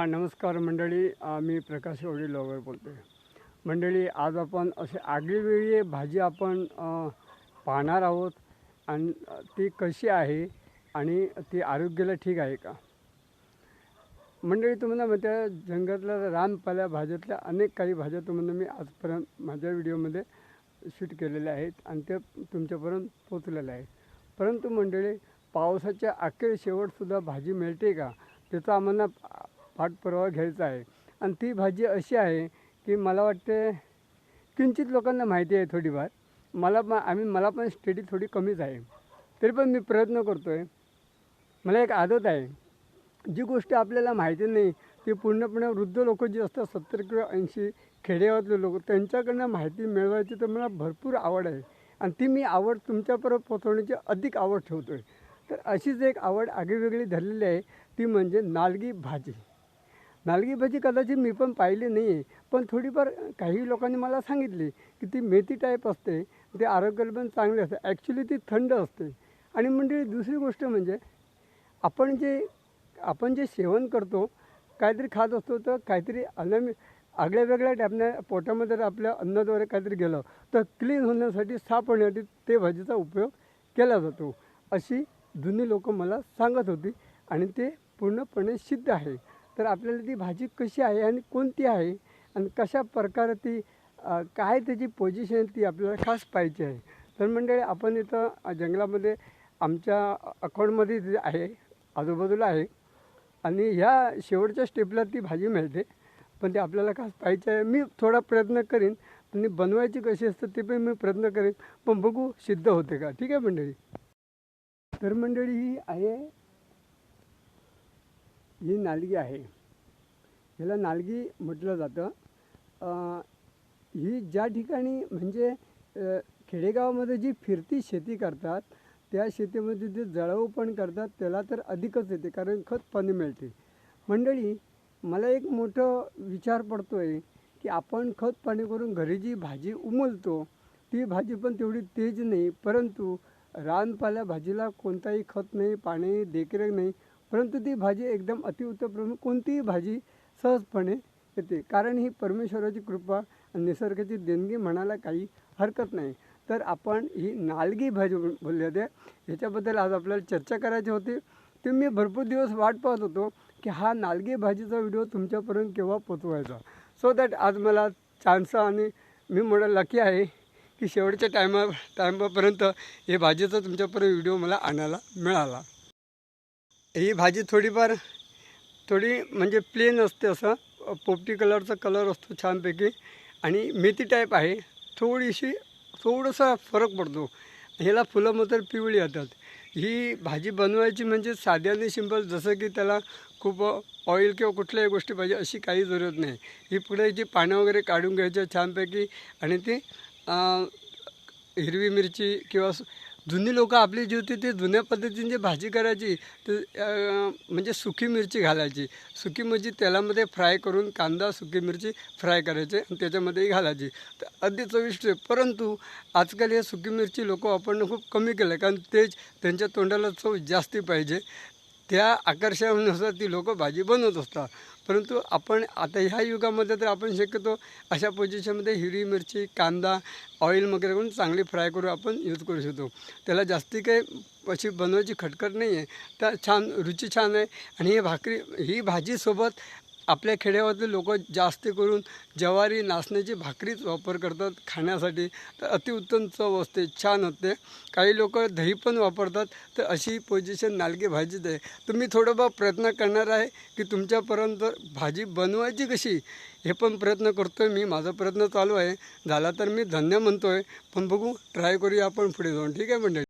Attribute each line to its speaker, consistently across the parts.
Speaker 1: हा, नमस्कार मंडळी. मी प्रकाश एवढी लोवर बोलतो मंडळी आज आपण असे आगळीवेगळी भाजी आपण पाहणार आहोत. आणि ती कशी आहे आणि ती आरोग्याला ठीक आहे का? मंडळी तुम्हाला माहिती आहे जंगलातल्या रानपाल्या भाज्यातल्या अनेक काही भाज्या तुम्हाला मी आजपर्यंत माझ्या व्हिडिओमध्ये शूट केलेल्या आहेत आणि ते तुमच्यापर्यंत पोचलेल्या आहेत. परंतु मंडळी पावसाच्या अखेर शेवटसुद्धा भाजी मिळते का? त्याचा आम्हाला पाठपुरावा घ्यायचा आहे. आणि ती भाजी अशी आहे की मला वाटते किंचित लोकांना माहिती आहे थोडीफार. मला पण आम्ही मला पण स्टडी थोडी कमीच आहे. तरी पण मी प्रयत्न करतो आहे मला एक आदत आहे. जी गोष्ट आपल्याला माहिती नाही ती पूर्णपणे वृद्ध लोक जी असतात सत्तर किंवा ऐंशी खेडेगावातले लोक त्यांच्याकडनं माहिती मिळवायची तर मला भरपूर आवड आहे. आणि ती मी आवड तुमच्यापर्यंत पोचवण्याची अधिक आवड ठेवतो आहे तर अशीच एक आवड आगळीवेगळी धरलेली आहे ती म्हणजे नालगी भाजी. नालगी भाजी कदाचित मी पण पाहिली नाही आहे पण थोडीफार काही लोकांनी मला सांगितली की ती मेथी टाईप असते ते आरोग्याला पण चांगली असते. ॲक्च्युली ती थंड असते. आणि म्हणजे दुसरी गोष्ट म्हणजे आपण जे आपण जे सेवन करतो काहीतरी खात असतो तर काहीतरी अन्न आगळ्या वेगळ्या टापण्या पोटामध्ये जर आपल्या अन्नाद्वारे काहीतरी गेलं तर क्लीन होण्यासाठी साफ होण्यासाठी ते भाजीचा उपयोग केला जातो. अशी जुनी लोकं मला सांगत होती आणि ते पूर्णपणे सिद्ध आहे. तर आपल्याला ती भाजी कशी आहे आणि कोणती आहे आणि कशा प्रकारे ती काय त्याची पोझिशन ती आपल्याला खास पाहिजे आहे. तर मंडळी आपण इथं जंगलामध्ये आमच्या अकाउंटमध्ये जे आहे आजूबाजूला आहे आणि ह्या शेवटच्या स्टेपला ती भाजी मिळते. पण ते आपल्याला खास पाहिजे आहे. मी थोडा प्रयत्न करीन. आणि बनवायची कशी असतं ते पण मी प्रयत्न करेन. पण बघू सिद्ध होते का? ठीक आहे मंडळी? तर मंडळी ही आहे ही नालगी आहे. ह्याला नालगी म्हटलं जातं. ही ज्या ठिकाणी म्हणजे खेडेगावामध्ये जी फिरती शेती करतात त्या शेतीमध्ये जे जळाऊ पण करतात त्याला तर अधिकच येते कारण खत पाणी मिळते. मंडळी मला एक मोठं विचार पडतो आहे की आपण खत पाणी करून घरी जी भाजी उमलतो ती भाजी पण तेवढी तेज नाही परंतु रानपाल्या भाजीला कोणताही खत नाही पाणी देखरेख नाही परंतु ती भाजी एकदम अतिउत्तम प्रमाणे कोणतीही भाजी सहजपणे येते. कारण ही परमेश्वराची कृपा आणि निसर्गाची देणगी म्हणायला काही हरकत नाही. तर आपण ही नालगी भाजी बोल- बोलली होते ह्याच्याबद्दल आज आपल्याला चर्चा करायची होती. ते मी भरपूर दिवस वाट पाहत होतो की हा नालगी भाजीचा व्हिडिओ तुमच्यापर्यंत केव्हा पोचवायचा सो दॅट आज मला चान्स आणि मी म्हणलं लकी आहे की शेवटच्या टायमा टायमापर्यंत हे भाजीचा तुमच्यापर्यंत व्हिडिओ मला आणायला मिळाला. ही भाजी थोडीफार थोडी म्हणजे प्लेन असते असं. पोपटी कलरचा कलर असतो छानपैकी. आणि मेथी टाईप आहे. थोडीशी थोडासा फरक पडतो. ह्याला फुलं मात्र पिवळी येतात. ही भाजी बनवायची म्हणजे साध्याने सिंपल जसं की त्याला खूप ऑइल किंवा कुठल्याही गोष्टी पाहिजे अशी काही जरूरत नाही. ही पुढे जी पानं वगैरे काढून घ्यायचं छानपैकी आणि ती हिरवी मिरची किंवा जुनी लोकं आपली जी होती ती जुन्या पद्धतीने जी भाजी करायची ते म्हणजे सुकी मिरची घालायची. सुकी मिरची तेलामध्ये फ्राय करून कांदा सुकी मिरची फ्राय करायची आणि त्याच्यामध्येही घालायची. तर अगदी चविष्ट आहे. परंतु आजकाल हे सुकी मिरची लोक वापरणं खूप कमी केलं आहे कारण तेच त्यांच्या तोंडाला चव जास्ती पाहिजे. त्या आकर्षणानुसार ती लोक भाजी बनवत असतात. परंतु आपण आता ह्या युगामध्ये तर आपण शक्यतो अशा पोझिशनमध्ये हिरवी मिरची कांदा ऑइल वगैरे करून चांगली फ्राय करून आपण यूज करू शकतो. त्याला जास्ती काही अशी बनवायची खटखट नाही आहे तर छान रुची छान आहे. आणि ही भाकरी ही भाजीसोबत आपल्या खेड्यावरचे लोक जास्त करून ज्वारी नाचण्याची भाकरीच वापर करतात खाण्यासाठी. तर अतिउत्तम चव असते छान असते. काही लोक दही पण वापरतात तर अशी पोझिशन नालगी भाजीच आहे. तर मी प्रयत्न करणार आहे की तुमच्यापर्यंत भाजी बनवायची कशी? हे पण प्रयत्न करतो आहे मी माझा प्रयत्न चालू आहे. झाला तर मी धन्य म्हणतो आहे पण बघू ट्राय करूया आपण पुढे जाऊन. ठीक आहे मंडळी?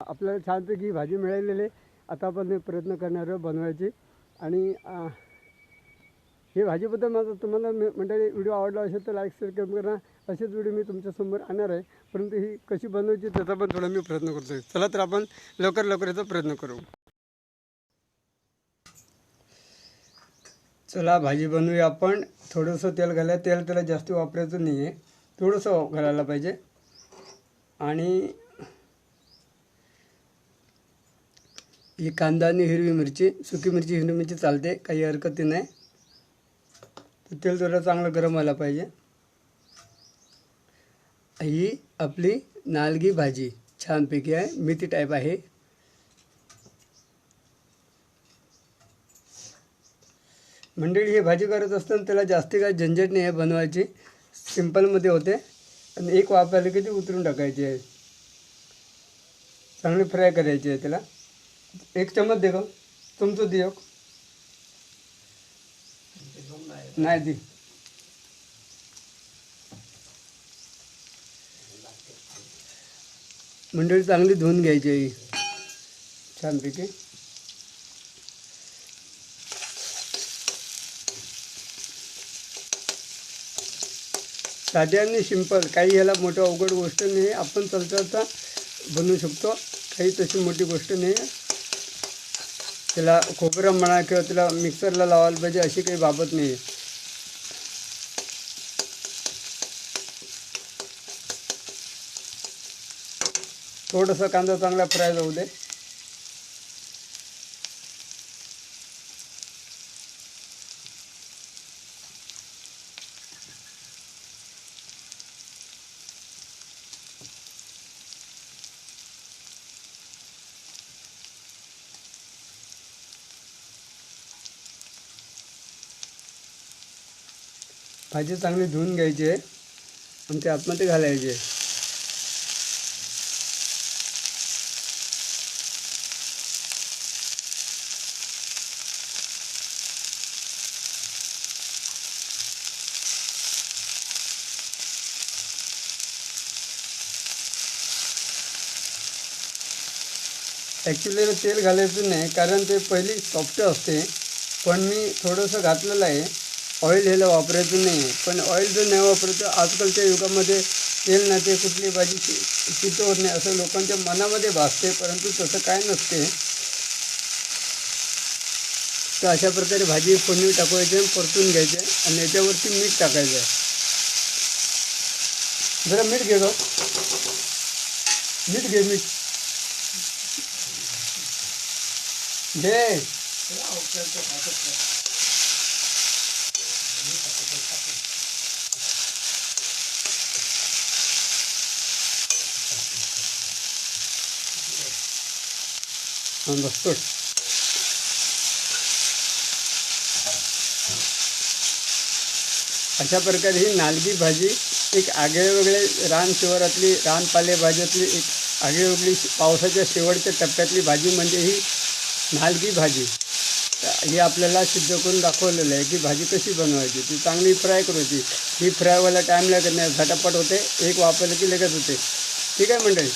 Speaker 1: आपल्याला छानपैकी भाजी मिळालेली आहे. आता आपण प्रयत्न करणार आहोत बनवायची. आणि हे भाजीबद्दल माझं तुम्हाला मी मंडळी व्हिडिओ आवडला असेल तर लाईक शेअर करून करा. असेच व्हिडिओ मी तुमच्यासमोर आणणार आहे. परंतु ही कशी बनवायची त्याचा पण थोडा मी प्रयत्न करतो चला तर आपण लवकर लवकर याचा प्रयत्न करू. चला भाजी बनवूया आपण. थोडंसं तेल घाला. तेल त्याला जास्त वापरायचं नाही आहे थोडंसं घालायला पाहिजे. आणि ही कांदा आणि हिरवी मिरची सुकी मिरची हिरवी मिरची चालते काही हरकती नाही. तर तेल थोडं चांगलं गरम व्हायला पाहिजे. ही आपली नालगी भाजी छानपैकी आहे मेथी टाईप आहे. मंडळी ही भाजी करत असताना त्याला जास्त काय झंझट नाही आहे बनवायची. सिम्पलमध्ये होते. आणि एक वापरायला की ती उतरून टाकायची आहे. चांगली फ्राय करायची आहे त्याला. एक चम्मच दे तुमचं दे एक. नाही दे. मंडळी चांगली धुवून घ्यायची आहे. ही. छानपैकी. साधी आणि सिंपल काही ह्याला मोठं अवघड गोष्ट नाही. आहे आपण चलता बनवू शकतो. काही तशी मोठी गोष्ट नाही. आहे त्याला खोबरं म्हणा किंवा त्याला मिक्सरला लावायला पाहिजे अशी काही बाबत नाही आहे थोडंसं कांदा चांगला फ्राय जाऊ दे. भाजी चांगली धुवून घ्यायची आहे आणि ते आतमध्ये घालायची आहे. ॲक्च्युली तेल घालायचं नाही कारण ते पहिली सॉफ्ट असते पण मी थोडंसं घातलेलं आहे. ऑइल ह्याला वापरायचं नाही आहे पण ऑइल जर नाही वापरायचं आजकालच्या युगामध्ये तेल नाही ते कुठली भाजी शि शिजवत नाही असं लोकांच्या मनामध्ये भासते परंतु तसं काय नसते तर अशा प्रकारे भाजी फोडणी टाकवायची परतून घ्यायचे आणि याच्यावरती मीठ टाकायचं. आहे जरा मीठ घे गं. मीठ घे मीठ. घे. हां अशा प्रकारे ही नालगी भाजी एक आगळेवेगळे रान शिवारातली रानपाले भाज्यातली एक आगळेवेगळी पावसाच्या शेवटच्या टप्प्यातली भाजी म्हणजे ही नालगी भाजी. हे आपल्याला सिद्ध करून दाखवलेलं आहे की भाजी कशी बनवायची ती चांगली फ्राय करायची. ही फ्राय व्हायला टाईम लागत नाही झटापट होते एक वापरलं की लगेच होते. ठीक आहे मंडळी?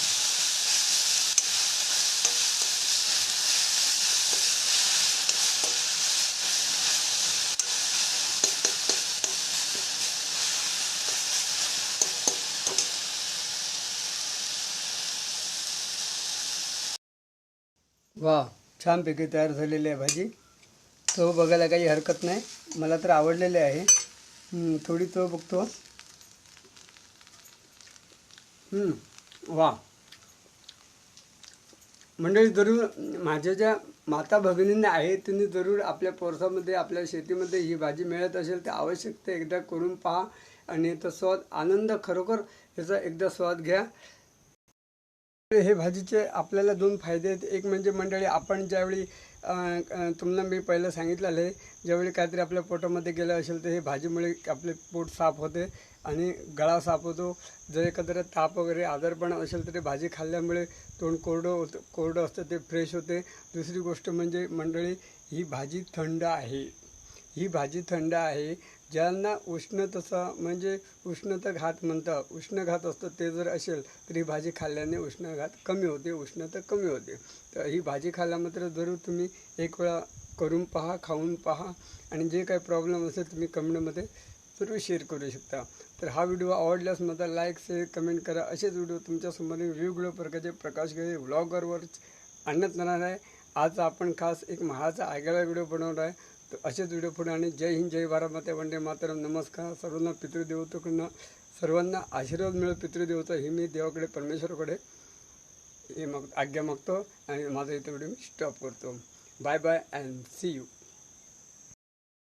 Speaker 1: वा छानपैकी तयार झालेली आहे भाजी. चव बघायला काही हरकत नाही. मला तर आवडलेले आहे. थोडी चव बघतो. वा. मंडळी जरूर माझ्या ज्या माता भगिनींना आहे त्यांनी जरूर आपल्या पोरसामध्ये आपल्या शेतीमध्ये ही भाजी मिळत असेल तर आवश्यक ते एकदा करून पहा आणि तो स्वाद आनंद खरोखर याचा एकदा स्वाद घ्या. हे भाजीचे आपल्याला दोन फायदे आहेत. एक म्हणजे मंडळी आपण ज्यावेळी तुम्हाला मी पहिलं सांगितलेलं आहे ज्यावेळी काहीतरी आपल्या पोटामध्ये गेलं असेल तर हे भाजीमुळे आपले पोट साफ होते आणि गळा साफ होतो. जर एकत्र ताप वगैरे आजारपण असेल तर ते भाजी खाल्ल्यामुळे तोंड कोरडं होतं कोरडं असतं ते फ्रेश होते. दुसरी गोष्ट म्हणजे मंडळी ही भाजी थंड आहे. ही भाजी थंड आहे ज्यांना उष्णतेचा म्हणजे उष्णताघात म्हणतात उष्णघात असतं ते जर असेल तर ही भाजी खाल्ल्याने उष्णघात कमी होते उष्णता कमी होते. तर ही भाजी खाल्ल्या मात्र जरूर तुम्ही एक वेळा करून पहा खाऊन पहा आणि जे काही प्रॉब्लेम असेल तुम्ही कमेंटमध्ये जरूर शेअर करू शकता. तर हा व्हिडिओ आवडल्यास माझा लाईक शेअर कमेंट करा. असेच व्हिडिओ तुमच्यासमोर वेगवेगळ्या प्रकारचे प्रकाश घेणे व्लॉगरवर आणण्यात येणार आहे. आज आपण खास एक महाचा आगळा व्हिडिओ बनवला आहे. तर असेच व्हिडिओ पुढे आणि जय हिंद जय भारत माते वंदे मातरम. नमस्कार. सर्वांना पितृदेवतेकडनं सर्वांना आशीर्वाद मिळत पितृदेवता. हे मी देवाकडे परमेश्वराकडे हे मग आज्ञा मागतो आणि माझा इथे व्हिडिओ मी स्टॉप करतो. Bye bye and see you